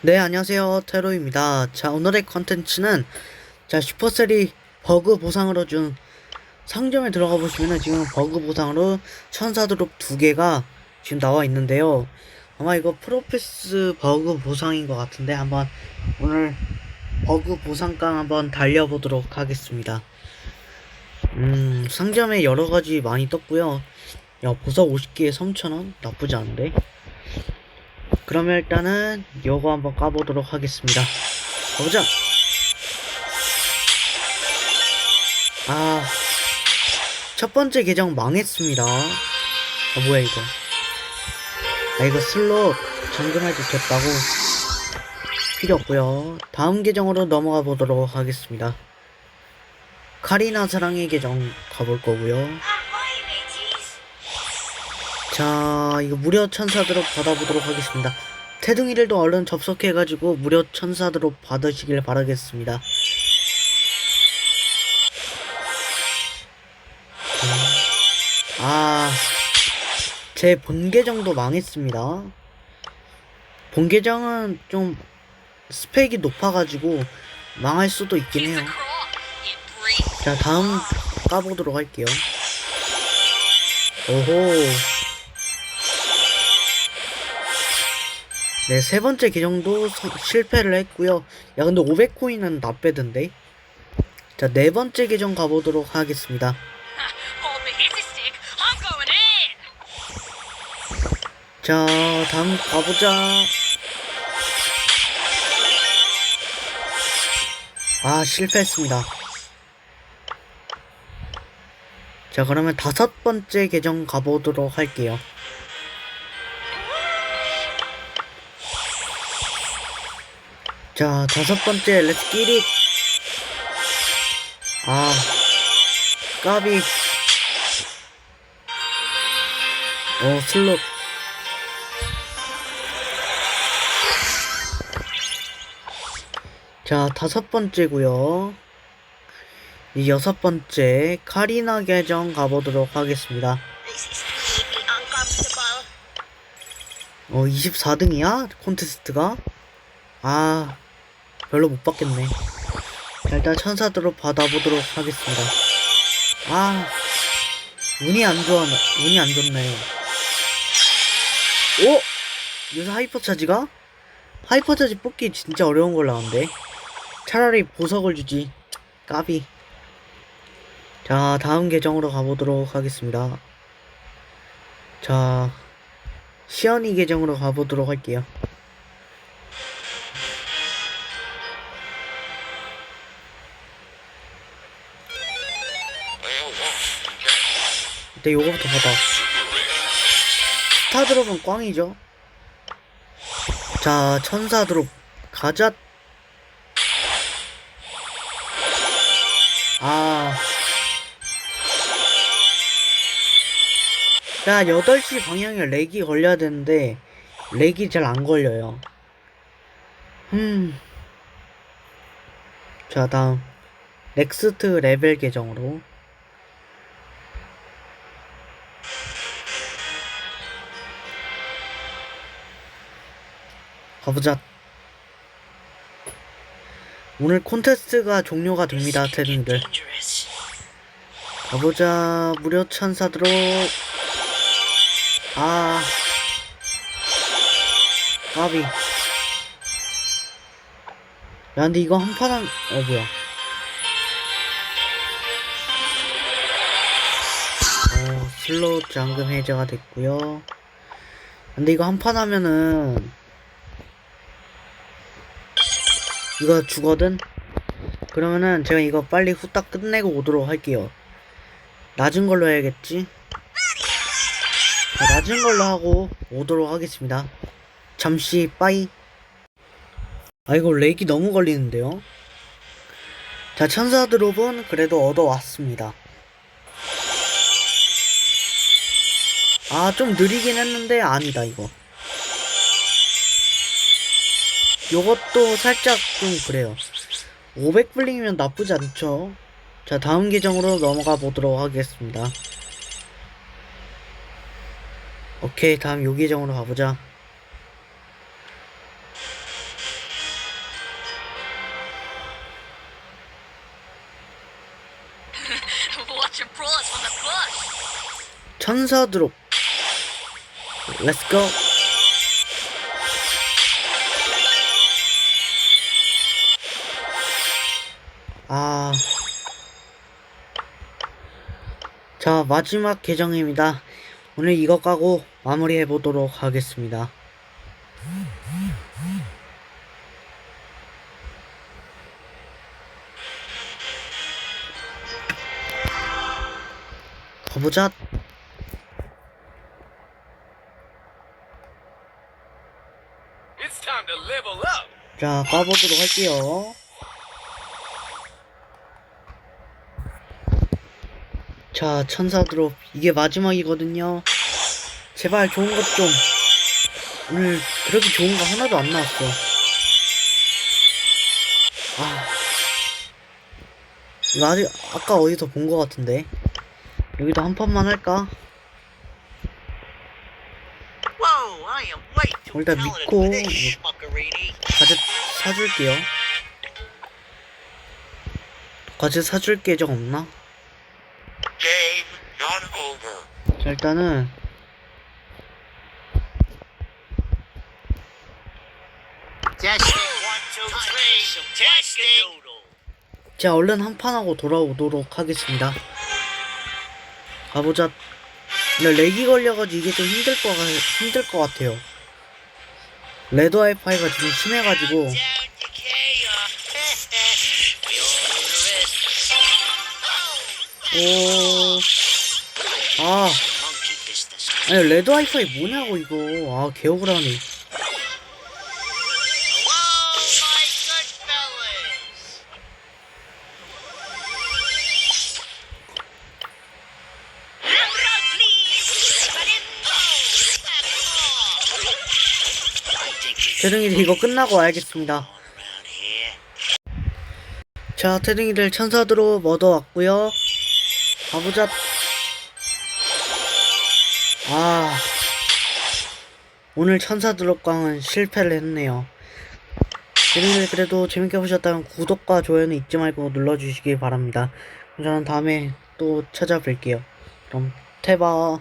네, 안녕하세요. 테로입니다. 자, 오늘의 컨텐츠는 자, 슈퍼셀이 버그 보상으로 준 상점에 들어가 보시면은 지금 버그 보상으로 천사 드롭 두 개가 지금 나와 있는데요. 아마 이거 프로페스 버그 보상인 것 같은데 한번 오늘 버그 보상강 한번 달려보도록 하겠습니다. 음, 상점에 여러 가지 많이 떴고요. 야, 보석 50개에 3,000원? 나쁘지 않은데? 그러면 일단은 요거 한번 까보도록 하겠습니다. 가보자. 아, 첫 번째 계정 망했습니다. 아, 뭐야 이거? 아, 이거 슬롯 잠금할 때 줬다고 필요 없고요. 다음 계정으로 넘어가 보도록 하겠습니다. 카리나 사랑의 계정 가볼 거고요. 자, 이거 무료 천사 드롭 받아보도록 하겠습니다. 태둥이들도 얼른 접속해가지고 무료 천사 드롭 받으시길 바라겠습니다. 아, 제 본 계정도 망했습니다. 본 계정은 좀 스펙이 높아가지고 망할 수도 있긴 해요. 자, 다음 까보도록 할게요. 오호. 네, 세 번째 계정도 서- 실패를 했고요. 야, 근데 500코인은 나빼던데. 자, 네 번째 계정 가보도록 하겠습니다. 자, 다음 가보자. 아, 실패했습니다. 자, 그러면 다섯 번째 계정 가보도록 할게요. 자, 다섯 번째, 렛츠 끼리. 아, 까비. 어, 슬롯. 자, 다섯 번째고요. 이 여섯 번째 카리나 계정 가보도록 하겠습니다. 어, 24등이야? 콘테스트가? 아, 별로 못 받겠네. 자, 일단 천사드로 받아보도록 하겠습니다. 아, 운이 안 좋아, 운이 안 좋네. 오! 요새 하이퍼 차지가? 하이퍼 차지 뽑기 진짜 어려운 걸 나온대. 차라리 보석을 주지. 까비. 자, 다음 계정으로 가보도록 하겠습니다. 자, 시연이 계정으로 가보도록 할게요. 일단 요거부터 받아. 스타 드롭은 꽝이죠. 자, 천사 드롭 가자. 아. 야, 8시 방향에 렉이 걸려야 되는데, 렉이 잘 안 걸려요. 음. 자, 다음. 넥스트 레벨 계정으로. 가보자. 오늘 콘테스트가 종료가 됩니다. Dangerous. 가보자 무료 천사들로 아 까비 야 근데 이거 한 판 한.. 어 뭐야 어 슬로우 잠금 해제가 됐고요 근데 이거 한 판 하면은 이거 주거든 그러면은 제가 이거 빨리 후딱 끝내고 오도록 할게요 낮은 걸로 해야겠지? 자, 낮은 걸로 하고 오도록 하겠습니다. 잠시 빠이. 아 이거 렉이 너무 걸리는데요? 자 천사 드롭은 그래도 얻어왔습니다. 아 좀 느리긴 했는데 아니다 이거. 요것도 살짝 좀 그래요. 500블링이면 나쁘지 않죠. 자 다음 계정으로 넘어가 보도록 하겠습니다. 오케이 다음 요 계정으로 가보자. 천사 드롭. 렛츠고 아. 자, 마지막 계정입니다. 오늘 이거 까고 마무리해 보도록 하겠습니다. 가보자. 자, 까보도록 할게요. 자, 천사 드롭. 이게 마지막이거든요. 제발 좋은 것 좀. 오늘 그렇게 좋은 거 하나도 안 나왔어. 아. 이거 아직, 아까 어디서 본 것 같은데. 여기도 한 판만 할까? Too 일단 믿고. 과제 사줄게요. 과제 사줄 계정 없나? 자, 일단은. 자 얼른 한판 하고 돌아오도록 하겠습니다. 가보자. 렉이 걸려가지고 이게 좀 힘들 거 힘들 것 같아요. 레드 와이파이가 지금 심해가지고 오. 아. 아니 레드 와이파이 뭐냐고 이거 아 개억울하네. 태릉이 이거 끝나고 와야겠습니다. 자 태릉이를 천사드로 얻어왔고요. 가보자. 아 오늘 천사 드롭광은 실패를 했네요. 재미를 그래도 재밌게 보셨다면 구독과 좋아요는 잊지 말고 눌러주시기 바랍니다. 저는 다음에 또 찾아뵐게요. 그럼 태바.